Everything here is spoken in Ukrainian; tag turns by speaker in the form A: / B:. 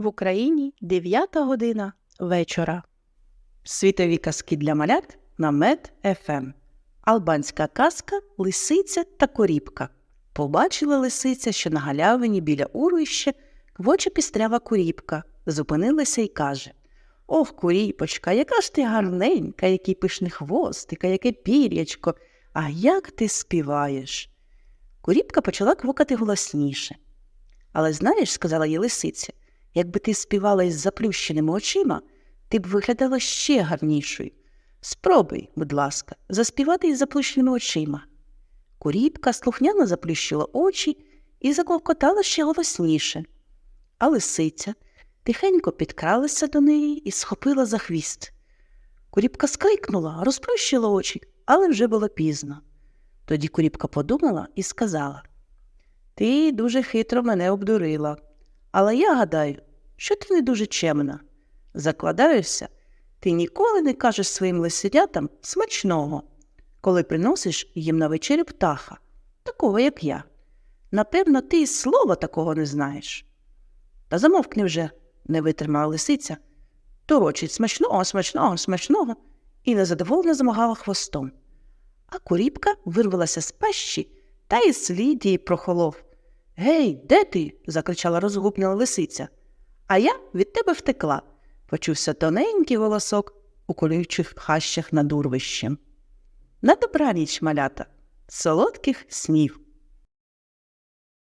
A: В Україні 9 година вечора. Світові казки для малят на Мед ФМ. Албанська казка Лисиця та коріпка. Побачила лисиця, що на галявині біля урвища квоче пістрява куріпка. Зупинилася і каже Ох, куріпочка, яка ж ти гарненька, який пишний хвостик, яке пір'ячко, а як ти співаєш? Куріпка почала квокати голосніше. Але знаєш, сказала їй лисиця, якби ти співала із заплющеними очима, ти б виглядала ще гарнішою. Спробуй, будь ласка, заспівати із заплющеними очима. Куріпка слухняно заплющила очі і заклокотала ще голосніше. А лисиця тихенько підкралася до неї і схопила за хвіст. Куріпка скрикнула, розплющила очі, але вже було пізно. Тоді куріпка подумала і сказала Ти дуже хитро мене обдурила, але я гадаю, що ти не дуже чемна. Закладаюся, ти ніколи не кажеш своїм лисенятам смачного, коли приносиш їм на вечерю птаха, такого, як я. Напевно, ти й слова такого не знаєш. Та замовкни вже, не витримала лисиця, торочить смачного, смачного, смачного і незадоволено замагала хвостом. А куріпка вирвалася з пащі та й слід її прохолов. Гей, де ти? закричала розгублена лисиця. А я від тебе втекла, почувся тоненький голосок у колючих хащах над урвищем. На добраніч, малята, солодких снів.